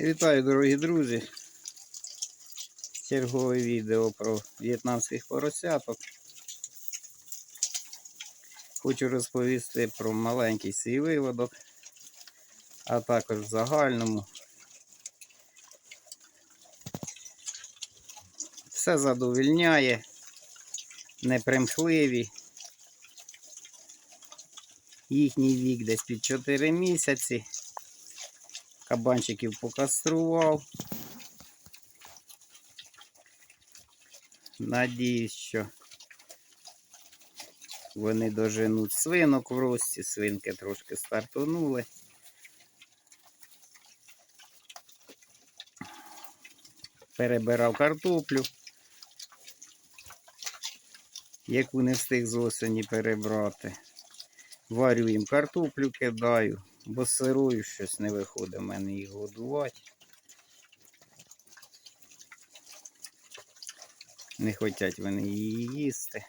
Вітаю, дорогі друзі! Чергове відео про в'єтнамських поросяток. Хочу розповісти про маленький свій виводок, а також в загальному. Все задовільняє, непримхливі. Їхній вік десь під 4 місяці. Кабанчиків покастрував. Надіюсь, що вони доженуть свинок в рості, свинки трошки стартонули. Перебирав картоплю, яку не встиг з осені перебрати. Варю їм картоплю, кидаю, бо сирою щось не виходить в мене їх годувати. Не хочуть вони її їсти.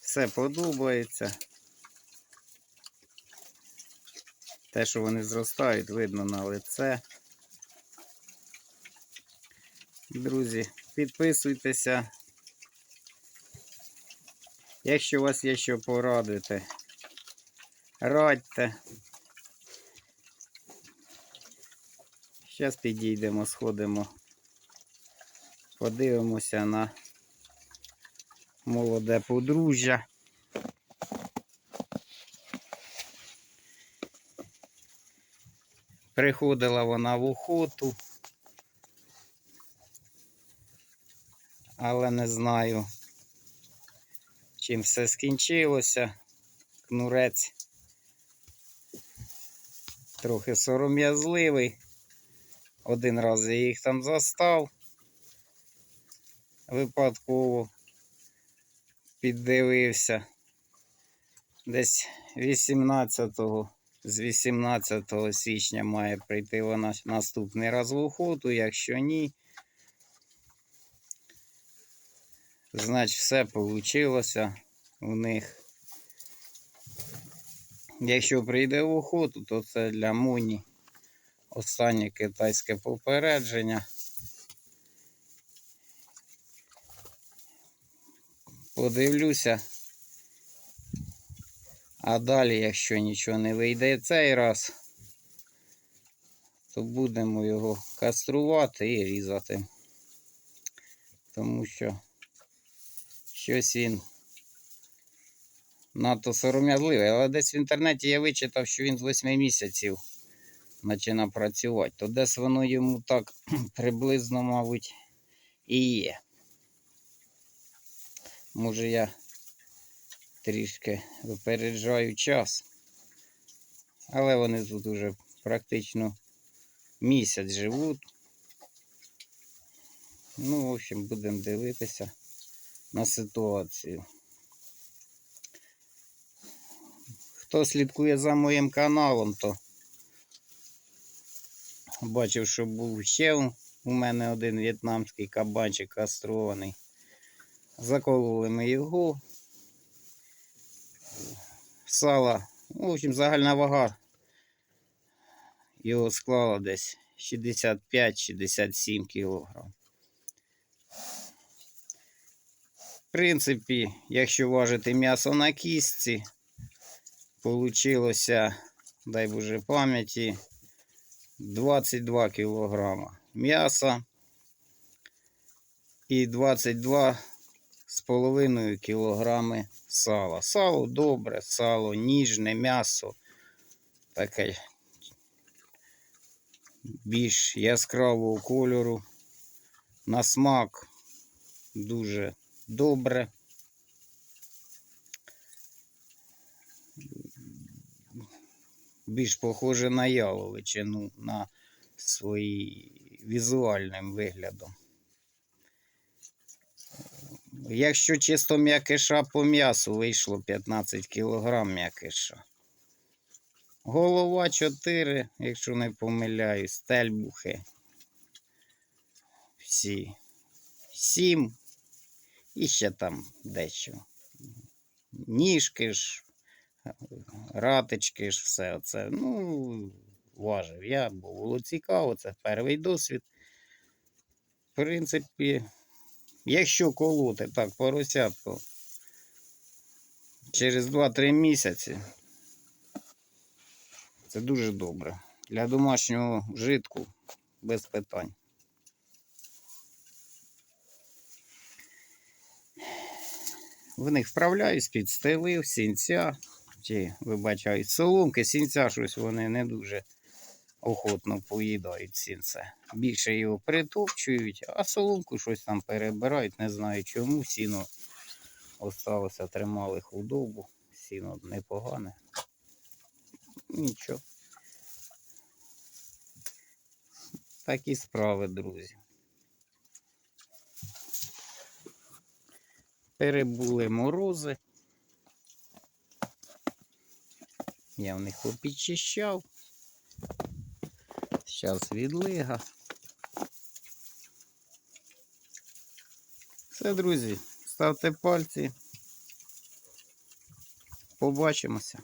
Все подобається. Те, що вони зростають, видно на лице. Друзі, підписуйтеся. Якщо у вас є що порадити, радьте. Зараз підійдемо, сходимо, подивимося на молоде подружжя. Приходила вона в охоту, але не знаю, чим все скінчилося. Кнурець трохи сором'язливий. Один раз я їх там застав. Випадково піддивився. Десь 18-го, з 18 січня має прийти вона наступний раз в охоту, якщо ні. Значить, все вийшло у них. Якщо прийде в охоту, то це для Муні останнє китайське попередження. Подивлюся. А далі, якщо нічого не вийде цей раз, то будемо його каструвати і різати. Тому що щось він надто сором'язливий. Але десь в інтернеті я вичитав, що він з 8 місяців починає працювати. То десь воно йому так приблизно, мабуть, і є. Може я трішки випереджаю час. Але вони тут уже практично місяць живуть. Ну, в общем, будемо дивитися на ситуацію. Хто слідкує за моїм каналом, то бачив, що був ще у мене один в'єтнамський кабанчик кастрований. Закололи ми його. Сала, ну, в общем, загальна вага його склала десь 65-67 кг. В принципі, якщо важити м'ясо на кістці, получилося, дай Боже пам'яті, 22 кг м'яса і 22 з кілограми сала. Сало добре, сало ніжне, м'ясо таке більш яскравого кольору. На смак дуже добре. Більш похоже на яловичину на свої візуальним виглядом. Якщо чисто м'якиша по м'ясу вийшло 15 кг м'якиша. Голова 4, якщо не помиляюсь, тельбухи. Всі 7. І ще там дещо. Ніжки ж, ратички ж, все це. Ну, важив. Я, було цікаво, це перший досвід. В принципі, якщо колоти так, поросятку через 2-3 місяці, це дуже добре. Для домашнього житку без питань. В них вправляюсь, підстелив, сінця, чи вибачають соломки, сінця щось вони не дуже охотно поїдають сінце. Більше його притопчують, а соломку щось там перебирають, не знаю чому. Сіно осталося, тримали худобу, сіно непогане. Нічого. Такі справи, друзі. Перебули морози. Я в них попідчищав. Зараз відлига. Все, друзі, ставте пальці. Побачимося.